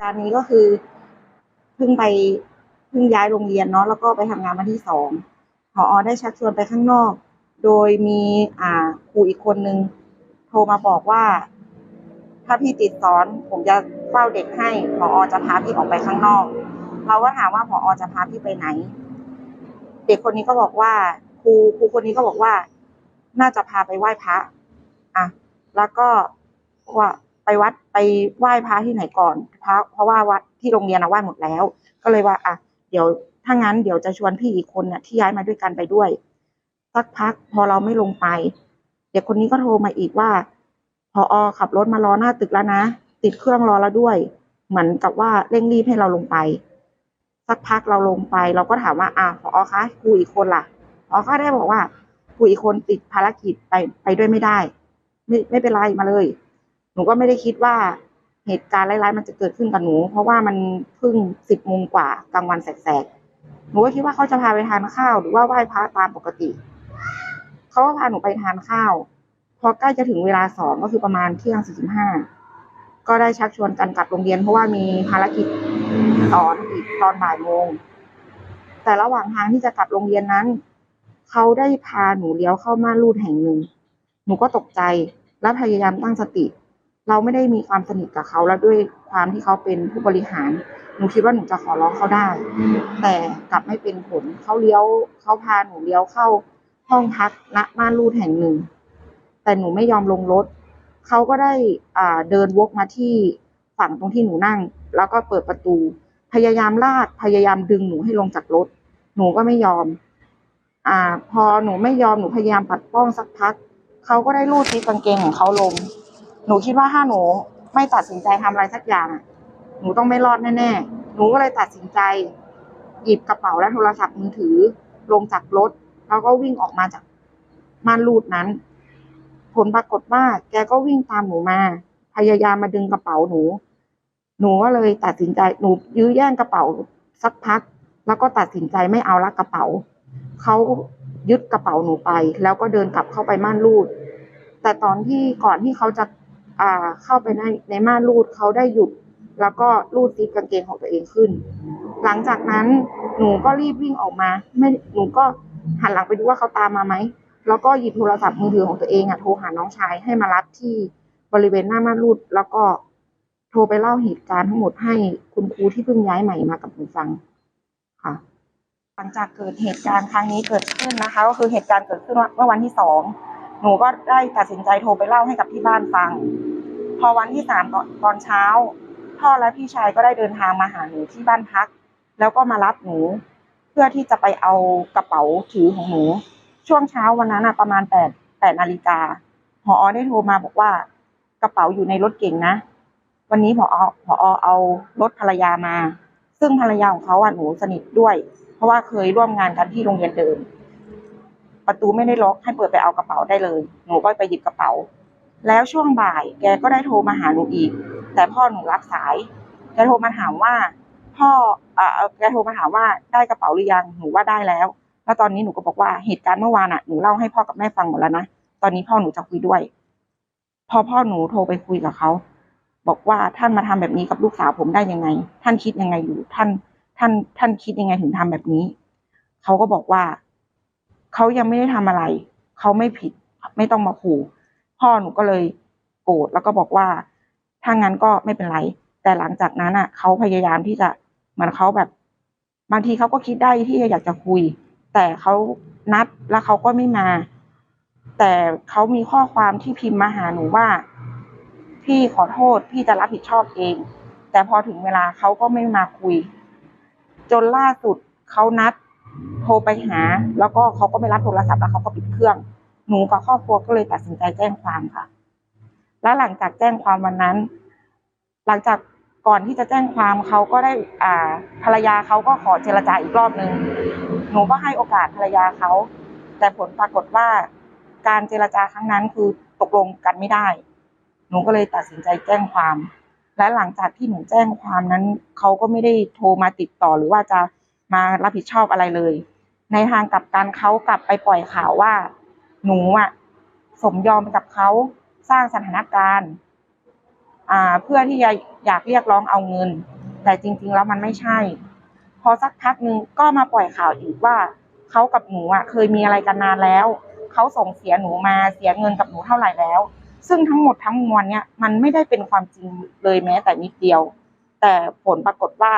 การนี้ก็คือเพิ่งไปเพิ่งย้ายโรงเรียนเนาะแล้วก็ไปทำงานวันที่สองพออได้ชักชวนไปข้างนอก โดยมีอ่าครูอีกคนนึงโทรมาบอกว่า ถ้าพี่ติดสอนผมจะเฝ้าเด็กให้พออจะพาพี่ออกไปข้างนอก เราก็ถามว่าพออจะพาพี่ไปไหน เด็กคนนี้ก็บอกว่าครูครูคนนี้ก็บอกว่า น่าจะพาไปไหว้พระอะแล้วก็ว่า วัดไปไหว้พระที่ไหนก่อนพระเพราะว่าวัดที่โรงเรียนนะไหว้หมดแล้ว ก็เลยว่าอะเดี๋ยวถ้างั้นเดี๋ยวจะชวนพี่อีกคนเนี่ยที่ย้ายมาด้วยกันไปด้วย สักพักพอเราไม่ลงไป เด็กคนนี้ก็โทรมาอีกว่าพออขับรถมารอหน้าตึกแล้วนะ ติดเครื่องรอแล้วด้วย เหมือนกับว่าเร่งรีบให้เราลงไป สักพักเราลงไป เราก็ถามว่าอะพออคะครูอีกคนล่ะพอก็ได้บอกว่าครูอีกคนติดภารกิจไปไปด้วยไม่ได้ ไม่ไม่เป็นไรมาเลย หนูก็ไม่ได้คิดว่าเหตุการณ์ร้ายๆมันจะเกิดขึ้นกับหนู เพราะว่ามันเพิ่งสิบโมงกว่ากลางวันแสกๆหนูก็คิดว่าเขาจะพาไปทานข้าว หรือว่าไหว้พระตามปกติเขาก็พาหนูไปทานข้าว พอใกล้จะถึงเวลาสองก็คือประมาณเที่ยงสี่สิบห้าก็ได้ชักชวนกันกลับโรงเรียน เพราะว่ามีภารกิจสอนอีกตอนบ่ายโมง แต่ระหว่างทางที่จะกลับโรงเรียนนั้น เขาได้พาหนูเลี้ยวเข้าม่านรูดแห่งหนึ่ง หนูก็ตกใจและพยายามตั้งสติ เราไม่ได้มีความสนิทกับเขาแล้วด้วยความที่เขาเป็นผู้บริหาร หนูคิดว่าหนูจะขอร้องเขาได้ แต่กลับไม่เป็นผลเขาเลี้ยวเขาพาหนูเลี้ยวเข้าห้องพักณม่านรูดแห่งหนึ่ง แต่หนูไม่ยอมลงรถเขาก็ได้อ่าเดินวกมาที่ฝั่งตรงที่หนูนั่ง แล้วก็เปิดประตู พยายามลากพยายามดึงหนูให้ลงจากรถ หนูก็ไม่ยอม อ่า พอหนูไม่ยอมหนูพยายามปัดป้องสักพักเขาก็ได้ลูดที่กางเกงของเขาลง หนูคิดว่าถ้าหนูไม่ตัดสินใจทำอะไรสักอย่าง หนูต้องไม่รอดแน่ๆ หนูก็เลยตัดสินใจ หยิบกระเป๋าและโทรศัพท์มือถือ ลงจากรถ แล้วก็วิ่งออกมาจากม่านรูดนั้น ผลปรากฏว่า แกก็วิ่งตามหนูมา พยายามมาดึงกระเป๋าหนู หนูก็เลยตัดสินใจหนูยื้อแย่งกระเป๋าสักพัก แล้วก็ตัดสินใจไม่เอาละกระเป๋าเขายึดกระเป๋าหนูไป แล้วก็เดินกลับเข้าไปม่านรูด แต่ตอนที่ก่อนที่เขาจะ อ่าเข้าไปในในม่านรูดเขาได้หยุด แล้วก็รูดซิปกางเกงของตัวเองขึ้น หลังจากนั้นหนูก็รีบวิ่งออกมา ไม่หนูก็หันหลังไปดูว่าเขาตามมาไหมแล้วก็หยิบโทรศัพท์มือถือของตัวเองอะโทรหาน้องชายให้มารับที่บริเวณหน้าม่านรูด แล้วก็โทรไปเล่าเหตุการณ์ทั้งหมดให้คุณครูที่เพิ่งย้ายใหม่มากับหนูฟังค่ะ หลังจากเกิดเหตุการณ์ครั้งนี้เกิดขึ้นนะคะ ก็คือเหตุการณ์เกิดขึ้นเมื่อวันที่สองหนูก็ได้ตัดสินใจโทรไปเล่าให้กับที่บ้านฟัง พอวันที่สามตอนตอนเช้า พ่อและพี่ชายก็ได้เดินทางมาหาหนูที่บ้านพัก แล้วก็มารับหนู เพื่อที่จะไปเอากระเป๋าถือของหนู ช่วงเช้าวันนั้นประมาณแปดแปดนาฬิกาพออได้โทรมาบอกว่ากระเป๋าอยู่ในรถเก่งนะวันนี้พอพอเอารถภรรยามา ซึ่งภรรยาของเขาอะหนูสนิทด้วย เพราะว่าเคยร่วมงานกันที่โรงเรียนเดิม ประตูไม่ได้ล็อกให้เปิดไปเอากระเป๋าได้เลย หนูก็ไปหยิบกระเป๋า แล้วช่วงบ่ายแกก็ได้โทรมาหาหนูอีก แต่พ่อหนูรับสาย แกโทรมาถามว่า พ่อเอ่อแกโทรมาถามว่าได้กระเป๋าหรือยัง หนูว่าได้แล้ว แล้วตอนนี้หนูก็บอกว่าเหตุการณ์เมื่อวานอะ หนูเล่าให้พ่อกับแม่ฟังหมดแล้วนะ ตอนนี้พ่อหนูจะคุยด้วย พอพ่อหนูโทรไปคุยกับเขา บอกว่าท่านมาทำแบบนี้กับลูกสาวผมได้ยังไง ท่านคิดยังไงอยู่ ท่าน ท่าน ท่านคิดยังไงถึงทำแบบนี้ เขาก็บอกว่า เขายังไม่ได้ทำอะไร เขาไม่ผิด ไม่ต้องมาขู่ พ่อหนูก็เลยโกรธแล้วก็บอกว่าถ้างั้นก็ไม่เป็นไร แต่หลังจากนั้นอะเขาพยายามที่จะเหมือนเขาแบบ บางทีเขาก็คิดได้ที่อยากจะคุย แต่เขานัดแล้วเขาก็ไม่มา แต่เขามีข้อความที่พิมพ์มาหาหนูว่า พี่ขอโทษพี่จะรับผิดชอบเอง แต่พอถึงเวลาเขาก็ไม่มาคุย จนล่าสุดเขานัดโทรไปหา แล้วก็เขาก็ไม่รับโทรศัพท์แล้วเขาก็ปิดเครื่อง หนูกับครอบครัวก็เลยตัดสินใจแจ้งความค่ะ แล้วหลังจากแจ้งความวันนั้น หลังจากก่อนที่จะแจ้งความเขาก็ได้อ่าภรรยาเขาก็ขอเจรจาอีกรอบนึงหนูก็ให้โอกาสภรรยาเขา แต่ผลปรากฏว่าการเจรจาครั้งนั้นคือตกลงกันไม่ได้ หนูก็เลยตัดสินใจแจ้งความ และหลังจากที่หนูแจ้งความนั้น เขาก็ไม่ได้โทรมาติดต่อหรือว่าจะมารับผิดชอบอะไรเลย ในทางกลับกันเขากลับไปปล่อยข่าวว่า หนูอะสมยอมกับเขาสร้างสถานการณ์อ่าเพื่อที่จะอยากเรียกร้องเอาเงิน แต่จริง ๆ แล้วมันไม่ใช่ พอสักพักหนึ่งก็มาปล่อยข่าวอีกว่าเขากับหนูอะเคยมีอะไรกันนานแล้วเขาส่งเสียหนูมาเสียเงินกับหนูเท่าไหร่แล้ว ซึ่งทั้งหมดทั้งมวลเนี่ยมันไม่ได้เป็นความจริงเลยแม้แต่นิดเดียว แต่ผลปรากฏว่า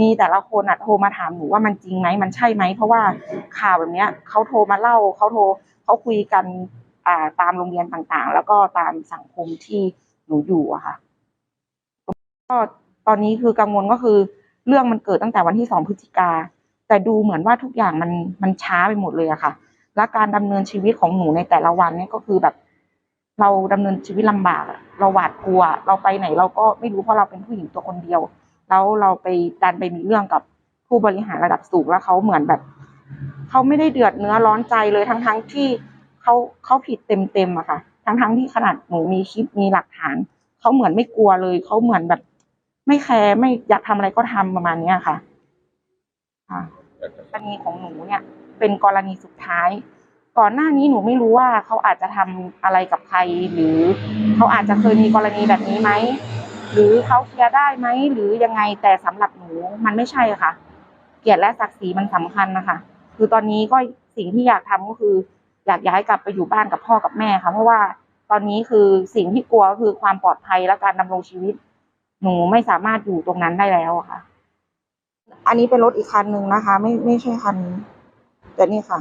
มีแต่ละคนอะโทรมาถามหนูว่ามันจริงไหมมันใช่ไหมเพราะว่าข่าวแบบเนี้ยเขาโทรมาเล่าเขาโทร เขาคุยกันาตามโรงเรียนต่างๆ แล้วก็ตามสังคมที่หนูอยู่อะค่ะก็ตอนนี้คือกังวลก็คือ เรื่องมันเกิดตั้งแต่วันที่สองพฤศจิกา แต่ดูเหมือนว่าทุกอย่างมันมันช้าไปหมดเลยอะค่ะ และการดำเนินชีวิตของหนูในแต่ละวันเนี่ยก็คือแบบ เราดำเนินชีวิตลำบากเราหวาดกลัว เราไปไหน เราก็ไม่รู้เพราะเราเป็นผู้หญิงตัวคนเดียว แล้วเราไปดันไปมีเรื่องกับผู้บริหารระดับสูงแล้วเขาเหมือนแบบ เขาไม่ได้เดือดเนื้อร้อนใจเลยทั้งทั้งๆที่เขาเขาผิดเต็มเต็มๆอะค่ะ ทั้งทั้งๆที่ขนาดหนูมีคลิปมีหลักฐานเขาเหมือนไม่กลัวเลยเขาเหมือนแบบ ไม่แคร์ไม่อยากทำอะไรก็ทำประมาณเนี้ยค่ะค่ะกรณีของหนูเนี่ย เป็นกรณีสุดท้าย ก่อนหน้านี้หนูไม่รู้ว่าเขาอาจจะทำอะไรกับใคร หรือเขาอาจจะเคยมีกรณีแบบนี้ไหมหรือเขาเคลียร์ได้ไหมหรือยังไงแต่สำหรับหนูมันไม่ใช่ค่ะ เกียรติและศักดิ์ศรีมันสำคัญนะคะ คือตอนนี้ก็สิ่งที่อยากทำก็คือ อยากย้ายกลับไปอยู่บ้านกับพ่อกับแม่ค่ะ เพราะว่าตอนนี้คือสิ่งที่กลัวก็คือความปลอดภัยและการดำรงชีวิต หนูไม่สามารถอยู่ตรงนั้นได้แล้วอะค่ะ อันนี้เป็นรถอีกคันหนึ่งนะคะ ไม่ไม่ใช่คันนี้แต่นี่ค่ะ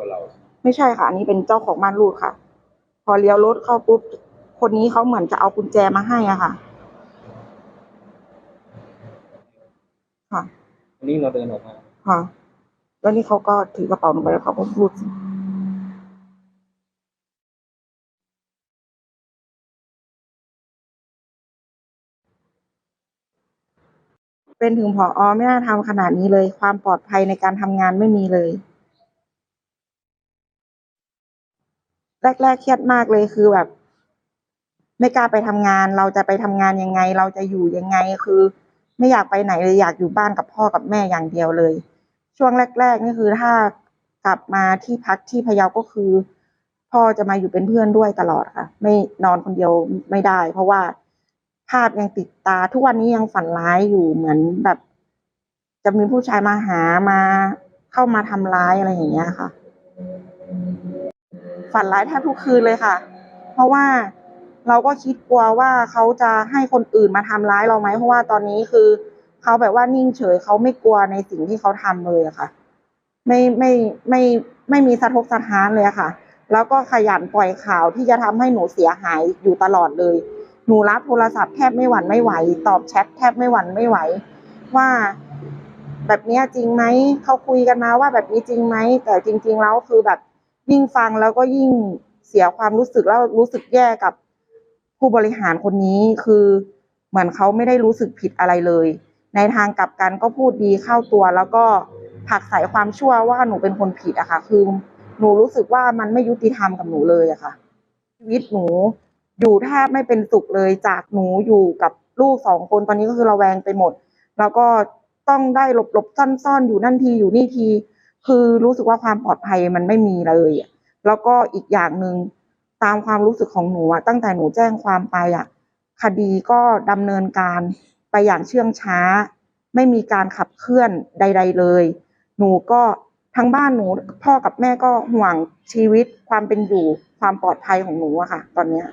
ตัวเรา ไม่ใช่ค่ะ อันนี้เป็นเจ้าของบ้านรูดค่ะ พอเลี้ยวรถเข้าปุ๊บ คนนี้เขาเหมือนจะเอากุญแจมาให้อะค่ะ ค่ะ วันนี้เราเดินออกมาค่ะ แล้วนี่เขาก็ถือกระเป๋าหนูไปแล้วเขาก็รูดเป็นถึงผออไม่น่าทำขนาดนี้เลย ความปลอดภัยในการทำงานไม่มีเลย แรกๆเครียดมากเลยคือแบบ ไม่กล้าไปทำงาน เราจะไปทำงานยังไง เราจะอยู่ยังไงคือ ไม่อยากไปไหนเลยอยากอยู่บ้านกับพ่อกับแม่อย่างเดียวเลย ช่วงแรก ๆ นี่คือถ้ากลับมาที่พักที่พะเยาก็คือ พ่อจะมาอยู่เป็นเพื่อนด้วยตลอดค่ะ ไม่นอนคนเดียวไม่ได้ เพราะว่าภาพยังติดตา ทุกวันนี้ยังฝันร้ายอยู่เหมือนแบบ จะมีผู้ชายมาหามาเข้ามาทำร้ายอะไรอย่างเงี้ยค่ะ ฝันร้ายแทบทุกคืนเลยค่ะ เพราะว่าเราก็คิดกลัวว่าเขาจะให้คนอื่นมาทำร้ายเราไหมเพราะว่าตอนนี้คือเขาแบบว่านิ่งเฉยเขาไม่กลัวในสิ่งที่เขาทำเลยอะค่ะ ไม่ไม่ไม่ไม่มีสะทกสะท้านเลยค่ะ แล้วก็ขยันปล่อยข่าวที่จะทำให้หนูเสียหายอยู่ตลอดเลย หนูรับโทรศัพท์แทบไม่หวั่นไม่ไหว ตอบแชทแทบไม่หวั่นไม่ไหว ว่าแบบนี้จริงไหมเขาคุยกันมาว่าแบบนี้จริงไหมแต่จริง ๆ แล้วคือแบบ ยิ่งฟังแล้วก็ยิ่งเสียความรู้สึกแล้วรู้สึกแย่กับผู้บริหารคนนี้คือเหมือนเขาไม่ได้รู้สึกผิดอะไรเลย ในทางกลับกันก็พูดดีเข้าตัว แล้วก็ผักใส่ความชั่วว่าหนูเป็นคนผิดอะค่ะ คือหนูรู้สึกว่ามันไม่ยุติธรรมกับหนูเลยอะค่ะ ชีวิตหนูอยู่แทบไม่เป็นสุขเลยจากหนูอยู่กับลูกสองคนตอนนี้ก็คือระแวงไปหมด แล้วก็ต้องได้หลบหลบซ่อนซ่ออยู่นั่นทีอยู่นี่ที คือรู้สึกว่าความปลอดภัยมันไม่มีเลยอะแล้วก็อีกอย่างหนึ่งตามความรู้สึกของหนูอะตั้งแต่หนูแจ้งความไปอะคดีก็ดำเนินการไปอย่างเชื่องช้า ไม่มีการขับเคลื่อนใด ๆเลย หนูก็ทั้งบ้านหนูพ่อกับแม่ก็ห่วงชีวิตความเป็นอยู่ความปลอดภัยของหนูอะค่ะ ตอนเนี้ย